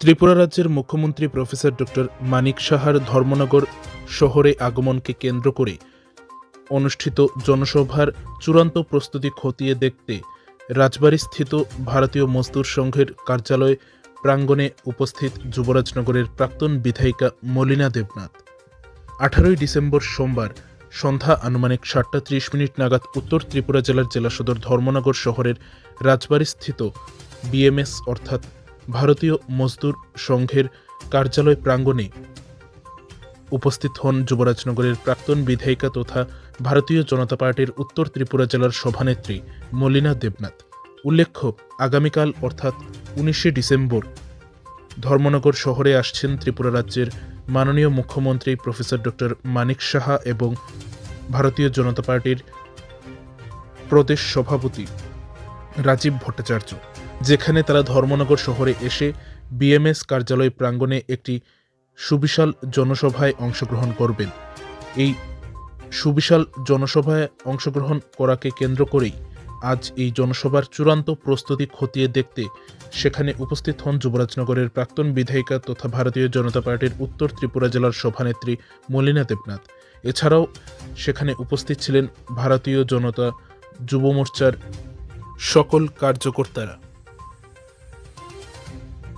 ত্রিপুরা রাজ্যের মুখ্যমন্ত্রী professor doctor মানিক সাহার ধর্মনগর শহরে আগমনকে কেন্দ্র করে অনুষ্ঠিত জনসভার চূড়ান্ত প্রস্তুতি খতিয়ে দেখতে রাজবাড়িস্থিত ভারতীয় মজদুর সংঘের কার্যালয় প্রাঙ্গণে উপস্থিত যুবরাজনগরের প্রাক্তন বিধায়িকা মলিনা দেবনাথ। আঠারোই ডিসেম্বর সোমবার সন্ধ্যা আনুমানিক সাতটা ত্রিশ মিনিট নাগাদ উত্তর ত্রিপুরা জেলার জেলা সদর ধর্মনগর শহরের রাজবাড়িস্থিত বিএমএস অর্থাৎ ভারতীয় মজদুর সংঘের কার্যালয় প্রাঙ্গণে উপস্থিত হন যুবরাজনগরের প্রাক্তন বিধায়িকা তথা ভারতীয় জনতা পার্টির উত্তর ত্রিপুরা জেলার সভানেত্রী মলিনা দেবনাথ। উল্লেখ্য, আগামীকাল অর্থাৎ উনিশে ডিসেম্বর ধর্মনগর শহরে আসছেন ত্রিপুরা রাজ্যের মাননীয় মুখ্যমন্ত্রী প্রফেসর ডক্টর মানিক সাহা এবং ভারতীয় জনতা পার্টির প্রদেশ সভাপতি রাজীব ভট্টাচার্য, যেখানে তারা ধর্মনগর শহরে এসে বিএমএস কার্যালয় প্রাঙ্গণে একটি সুবিশাল জনসভায় অংশগ্রহণ করবেন। এই সুবিশাল জনসভায় অংশগ্রহণ করাকে কেন্দ্র করেই আজ এই জনসভার চূড়ান্ত প্রস্তুতি খতিয়ে দেখতে সেখানে উপস্থিত হন যুবরাজনগরের প্রাক্তন বিধায়িকা তথা ভারতীয় জনতা পার্টির উত্তর ত্রিপুরা জেলার সভানেত্রী মলিনা দেবনাথ। এছাড়াও সেখানে উপস্থিত ছিলেন ভারতীয় জনতা যুব মোর্চার সকল কার্যকর্তারা।